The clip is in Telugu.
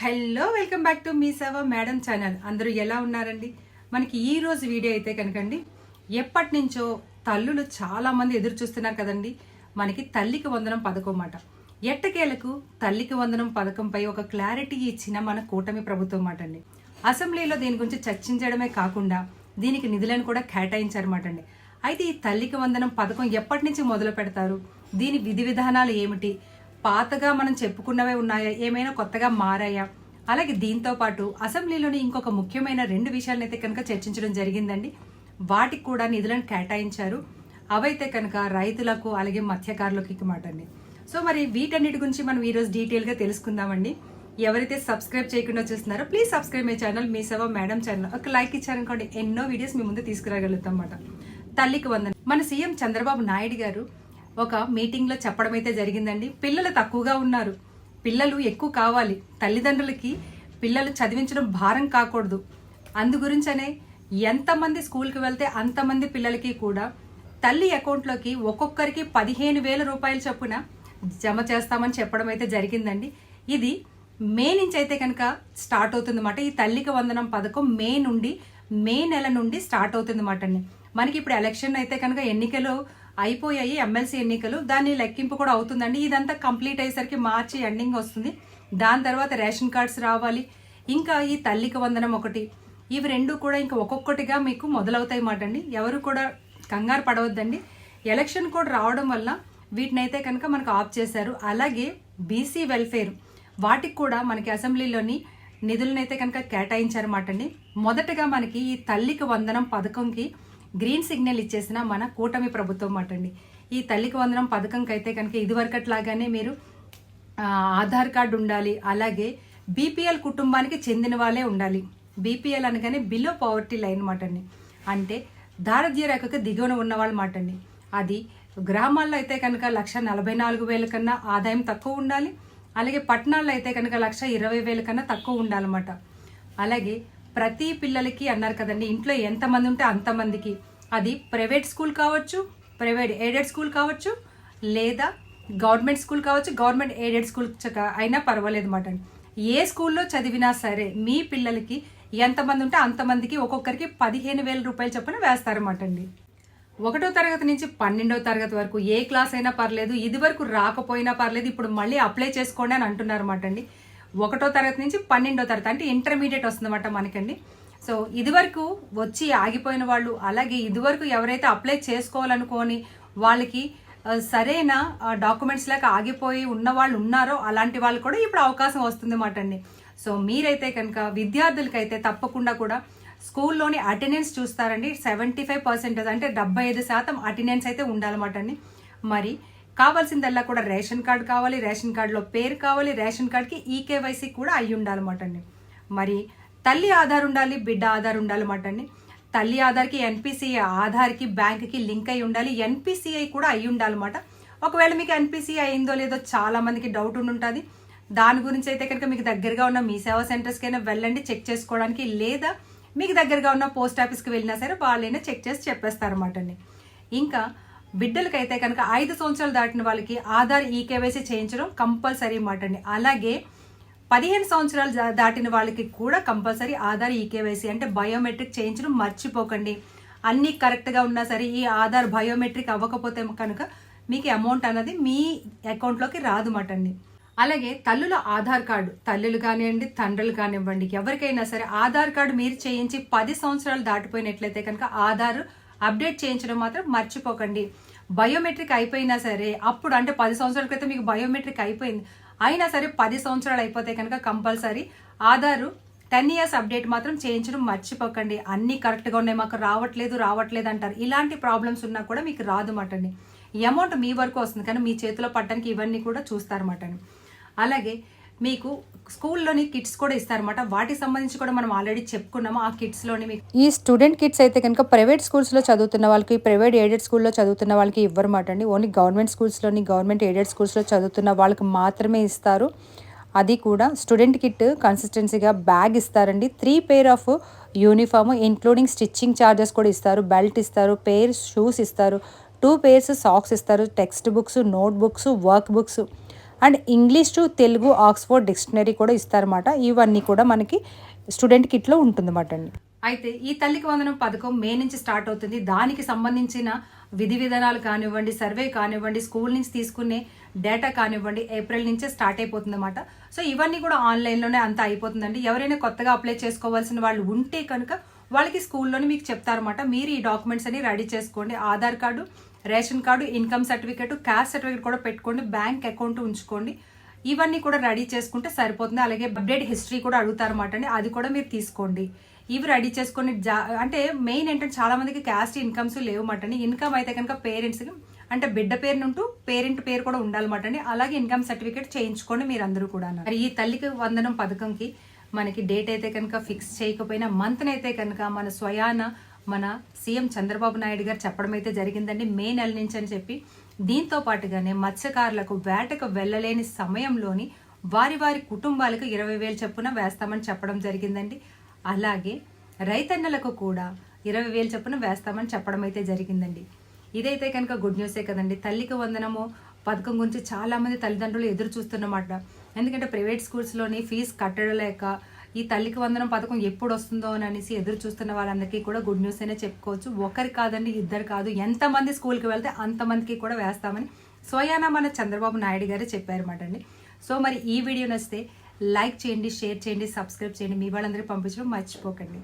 Hello welcome back to Mee Seva madam channel అందరూ ఎలా ఉన్నారండి? మనకి ఈ రోజు వీడియో అయితే కనుకండి ఎప్పటి నుంచో తల్లులు చాలామంది ఎదురు చూస్తున్నారు కదండి. మనకి తల్లికి వందనం పథకం మాట ఎట్టకేలకు తల్లికి వందనం పథకంపై ఒక క్లారిటీ ఇచ్చిన మన కూటమి ప్రభుత్వం మాట అండి. అసెంబ్లీలో దీని గురించి చర్చించడమే కాకుండా దీనికి నిధులను కూడా కేటాయించారన్నమాట అండి. అయితే ఈ తల్లికి వందనం పథకం ఎప్పటి నుంచి మొదలు పెడతారు? దీని విధి విధానాలు ఏమిటి? పాతగా మనం చెప్పుకున్నవే ఉన్నాయా? ఏమైనా కొత్తగా మారాయా? అలాగే దీంతో పాటు అసెంబ్లీలోని ఇంకొక ముఖ్యమైన రెండు విషయాలనైతే అయితే కనుక చర్చించడం జరిగిందండి. వాటికి కూడా నిధులను కేటాయించారు. అవైతే కనుక రైతులకు అలాగే మత్స్యకారులకు మాట అండి సో మరి వీటన్నిటి గురించి మనం ఈరోజు డీటెయిల్గా తెలుసుకుందామండి. ఎవరైతే సబ్స్క్రైబ్ చేయకుండా చూస్తున్నారో please subscribe my channel Mee Seva madam channel. ఒక లైక్ ఇచ్చారనుకోండి ఎన్నో వీడియోస్ మీ ముందు తీసుకురాగలుగుతాం అన్నమాట. తల్లికి వందన. మన సీఎం చంద్రబాబు నాయుడు గారు ఒక మీటింగ్లో చెప్పడం అయితే జరిగిందండి. పిల్లలు తక్కువగా ఉన్నారు. పిల్లలు ఎక్కువ కావాలి. తల్లిదండ్రులకి పిల్లలు చదివించడం భారం కాకూడదు. అందు గురించనే ఎంతమంది స్కూల్కి వెళ్తే అంతమంది పిల్లలకి కూడా తల్లి అకౌంట్లోకి ఒక్కొక్కరికి పదిహేను వేల రూపాయల చొప్పున జమ చేస్తామని చెప్పడం అయితే జరిగిందండి. ఇది మే నుంచి అయితే కనుక స్టార్ట్ అవుతుంది అన్నమాట ఈ తల్లికి వందనం పథకం మే నుండి మే నెల నుండి స్టార్ట్ అవుతుంది అన్నమాట అండి. మనకి ఇప్పుడు ఎలక్షన్ అయితే కనుక ఎన్నికలు అయిపోయాయి ఎమ్మెల్సీ ఎన్నికలు. దాని లెక్కింపు కూడా అవుతుందండి. ఇదంతా కంప్లీట్ అయ్యేసరికి మార్చి ఎండింగ్ వస్తుంది. దాని తర్వాత రేషన్ కార్డ్స్ రావాలి. ఇంకా ఈ తల్లికి వందనం ఒకటి. ఇవి రెండు కూడా ఇంకా ఒక్కొక్కటిగా మీకు మొదలవుతాయి మాట అండి ఎవరు కూడా కంగారు పడవద్దండి. ఎలక్షన్ కూడా రావడం వల్ల వీటినైతే కనుక మనకు ఆఫ్ చేశారు. అలాగే బీసీ వెల్ఫేర్ వాటికి కూడా మనకి అసెంబ్లీలోని నిధులనైతే కనుక కేటాయించారన్నమాట అండి మొదటగా మనకి ఈ తల్లికి వందనం పథకంకి గ్రీన్ సిగ్నల్ ఇచ్చేసిన మన కూటమి ప్రభుత్వం మాట అండి ఈ తల్లికి వందనం పథకంకి అయితే కనుక ఇదివరకట్లాగానే మీరు ఆధార్ కార్డు ఉండాలి అలాగే బీపీఎల్ కుటుంబానికి చెందిన వాళ్ళే ఉండాలి. బీపీఎల్ అనగానే బిలో పవర్టీ లైన్ మాట అండి అంటే దారిద్ర్య రేఖకు దిగువన ఉన్నవాళ్ళ మాట అండి అది గ్రామాల్లో అయితే కనుక లక్ష నలభై నాలుగు వేల కన్నా ఆదాయం తక్కువ ఉండాలి అలాగే పట్టణాల్లో అయితే కనుక లక్ష ఇరవై వేల కన్నా తక్కువ ఉండాలన్నమాట. అలాగే ప్రతి పిల్లలకి అన్నారు కదండి ఇంట్లో ఎంతమంది ఉంటే అంతమందికి. అది ప్రైవేట్ స్కూల్ కావచ్చు ప్రైవేట్ ఎయిడెడ్ స్కూల్ కావచ్చు లేదా గవర్నమెంట్ స్కూల్ కావచ్చు గవర్నమెంట్ ఎయిడెడ్ స్కూల్ చక- అయినా పర్వాలేదు మాట ఏ స్కూల్లో చదివినా సరే మీ పిల్లలకి ఎంతమంది ఉంటే అంతమందికి ఒక్కొక్కరికి పదిహేను వేల రూపాయలు చొప్పున వేస్తారన్నమాట అండి. ఒకటో తరగతి నుంచి పన్నెండో తరగతి వరకు ఏ క్లాస్ అయినా పర్లేదు ఇది వరకు రాకపోయినా పర్లేదు ఇప్పుడు మళ్ళీ అప్లై చేసుకోండి అని అంటున్నారన్నమాట అండి. ఒకటో తరగతి నుంచి పన్నెండో తరగతి అంటే ఇంటర్మీడియట్ వస్తుందన్నమాట మనకండి. సో ఇదివరకు వచ్చి ఆగిపోయిన వాళ్ళు అలాగే ఇదివరకు ఎవరైతే అప్లై చేసుకోవాలనుకోని వాళ్ళకి సరైన డాక్యుమెంట్స్ లేక ఆగిపోయి ఉన్న వాళ్ళు ఉన్నారో అలాంటి వాళ్ళు కూడా ఇప్పుడు అవకాశం వస్తుంది మాట అండి. సో మీరైతే కనుక విద్యార్థులకైతే తప్పకుండా కూడా స్కూల్లోని అటెండెన్స్ చూస్తారండి. సెవెంటీ ఫైవ్ పర్సెంటేజ్ అంటే డెబ్బై ఐదు శాతం అటెండెన్స్ అయితే ఉండాలన్నమాట అండి. మరి కావాల్సిందల్లా కూడా రేషన్ కార్డు కావాలి రేషన్ కార్డులో పేరు కావాలి రేషన్ కార్డుకి ఈకేవైసీ కూడా అయ్యి ఉండాలన్నమాట అండి మరి తల్లి ఆధార్ ఉండాలి బిడ్డ ఆధార్ ఉండాలన్నమాట అండి తల్లి ఆధార్కి ఎన్పిసిఐ ఆధార్కి బ్యాంక్కి లింక్ అయి ఉండాలి ఎన్పిసిఐ కూడా అయి ఉండాలన్నమాట. ఒకవేళ మీకు ఎన్పిసిఐ అయిందో లేదో చాలా మందికి డౌట్ ఉండి ఉంటుంది. దాని గురించి అయితే కనుక మీకు దగ్గరగా ఉన్న మీ సేవా సెంటర్స్కైనా వెళ్ళండి చెక్ చేసుకోవడానికి లేదా మీకు దగ్గరగా ఉన్న పోస్ట్ ఆఫీస్కి వెళ్ళినా సరే వాళ్ళైనా చెక్ చేసి చెప్పేస్తారన్నమాట అండి ఇంకా బిడ్డలకైతే కనుక ఐదు సంవత్సరాలు దాటిన వాళ్ళకి ఆధార్ ఈకేవైసీ చేయించడం కంపల్సరీ మాట అండి. అలాగే పదిహేను సంవత్సరాలు దా- దాటిన వాళ్ళకి కూడా కంపల్సరీ ఆధార్ ఈకేవైసీ అంటే బయోమెట్రిక్ చేయించడం మర్చిపోకండి. అన్నీ కరెక్ట్గా ఉన్నా సరే ఈ ఆధార్ బయోమెట్రిక్ అవ్వకపోతే కనుక మీకు అమౌంట్ అన్నది మీ అకౌంట్లోకి రాదు మాట అండి. అలాగే తల్లుల ఆధార్ కార్డు తల్లులు కానివ్వండి తండ్రులు కానివ్వండి ఎవరికైనా సరే ఆధార్ కార్డు మీరు చేయించి పది సంవత్సరాలు దాటిపోయినట్లయితే కనుక ఆధార్ అప్డేట్ చేయించడం మాత్రం మర్చిపోకండి. బయోమెట్రిక్ అయిపోయినా సరే అప్పుడు అంటే పది సంవత్సరాల క్రితం మీకు బయోమెట్రిక్ అయిపోయింది. అయినా సరే పది సంవత్సరాలు అయిపోతే కనుక compulsory Aadhaar ten years update మాత్రం చేయించడం మర్చిపోకండి. అన్నీ కరెక్ట్గా ఉన్నాయి మాకు రావట్లేదు రావట్లేదు అంటారు. ఇలాంటి ప్రాబ్లమ్స్ ఉన్నా కూడా మీకు రాదు మటండి. అమౌంట్ మీ వరకు వస్తుంది కానీ మీ చేతిలో పట్టడానికి ఇవన్నీ కూడా చూస్తారన్నమాట అలాగే మీకు స్కూల్లోని కిట్స్ కూడా ఇస్తారన్నమాట. వాటికి సంబంధించి కూడా మనం ఆల్రెడీ చెప్పుకున్నాము. ఆ కిట్స్లోని మీకు ఈ స్టూడెంట్ కిట్స్ అయితే కనుక ప్రైవేట్ స్కూల్స్లో చదువుతున్న వాళ్ళకి ప్రైవేట్ ఎయిడెడ్ స్కూల్లో చదువుతున్న వాళ్ళకి ఇవ్వరమాట అండి. ఓన్లీ గవర్నమెంట్ స్కూల్స్లోని గవర్నమెంట్ ఎయిడెడ్ స్కూల్స్లో చదువుతున్న వాళ్ళకి మాత్రమే ఇస్తారు. అది కూడా స్టూడెంట్ కిట్ కన్సిస్టెన్సీగా బ్యాగ్ ఇస్తారండి. Three pair of uniform including stitching charges కూడా ఇస్తారు. బెల్ట్ ఇస్తారు పేర్ షూస్ ఇస్తారు. టూ పేర్స్ సాక్స్ ఇస్తారు. Text books note books work books. And English to Telugu Oxford dictionary కూడా ఇస్తారన్నమాట. ఇవన్నీ కూడా మనకి స్టూడెంట్ కిట్లో ఉంటుందన్నమాట అండి. అయితే ఈ తల్లికి వందనం పథకం మే నుంచి స్టార్ట్ అవుతుంది. దానికి సంబంధించిన విధి విధానాలు కానివ్వండి సర్వే కానివ్వండి స్కూల్ నుంచి తీసుకునే డేటా కానివ్వండి ఏప్రిల్ నుంచే స్టార్ట్ అయిపోతుంది అనమాట సో ఇవన్నీ కూడా ఆన్లైన్లోనే అంతా అయిపోతుందండి. ఎవరైనా కొత్తగా అప్లై చేసుకోవాల్సిన వాళ్ళు ఉంటే కనుక వాళ్ళకి స్కూల్లోనే మీకు చెప్తారన్నమాట. మీరు ఈ డాక్యుమెంట్స్ అన్ని రెడీ చేసుకోండి. Aadhaar card ration card income certificate caste certificate కూడా పెట్టుకోండి. బ్యాంక్ అకౌంట్ ఉంచుకోండి. ఇవన్నీ కూడా రెడీ చేసుకుంటే సరిపోతుంది. అలాగే అప్డేట్ హిస్టరీ కూడా అడుగుతారన్నమాట అండి. అది కూడా మీరు తీసుకోండి. ఇవి రెడీ చేసుకొని జా అంటే మెయిన్ ఏంటంటే చాలా మందికి క్యాస్ట్ ఇన్కమ్స్ లేవన్నమాట అండి. ఇన్కమ్ అయితే కనుక పేరెంట్స్కి అంటే బిడ్డ పేరు నుంటూ పేరెంట్ పేరు కూడా ఉండాలన్నమాట అండి. అలాగే ఇన్కమ్ సర్టిఫికేట్ చేయించుకోండి మీరు అందరూ కూడా మరి ఈ తల్లికి వందనం పథకంకి మనకి డేట్ అయితే కనుక ఫిక్స్ చేయకపోయినా మంత్ అయితే కనుక మన స్వయాన మన సీఎం చంద్రబాబు నాయుడు గారు చెప్పడం అయితే జరిగిందండి. మే నెల నుంచి అని చెప్పి. దీంతో పాటుగానే మత్స్యకారులకు వేటకు వెళ్ళలేని సమయంలోని వారి వారి కుటుంబాలకు ఇరవై వేలు చొప్పున వేస్తామని చెప్పడం జరిగిందండి. అలాగే రైతన్నలకు కూడా ఇరవై వేలు చొప్పున వేస్తామని చెప్పడం అయితే జరిగిందండి. ఇదైతే కనుక గుడ్ న్యూసే కదండి. తల్లికి వందనము పథకం గురించి చాలామంది తల్లిదండ్రులు ఎదురు చూస్తున్నమాట. ఎందుకంటే ప్రైవేట్ స్కూల్స్లోని ఫీజు కట్టడలేక ఈ తల్లికి వందనం పథకం ఎప్పుడు వస్తుందో అని అనేసి ఎదురు చూస్తున్న వాళ్ళందరికీ కూడా గుడ్ న్యూస్ అనే చెప్పుకోవచ్చు. ఒకరి కాదండి ఇద్దరు కాదు. ఎంతమంది స్కూల్కి వెళ్తే అంతమందికి కూడా వేస్తామని స్వయానా మన చంద్రబాబు నాయుడు గారే చెప్పారన్నమాట అండి. సో మరి ఈ వీడియో నచ్చితే లైక్ చేయండి షేర్ చేయండి సబ్స్క్రైబ్ చేయండి. మీ వాళ్ళందరికీ పంపించడం మర్చిపోకండి.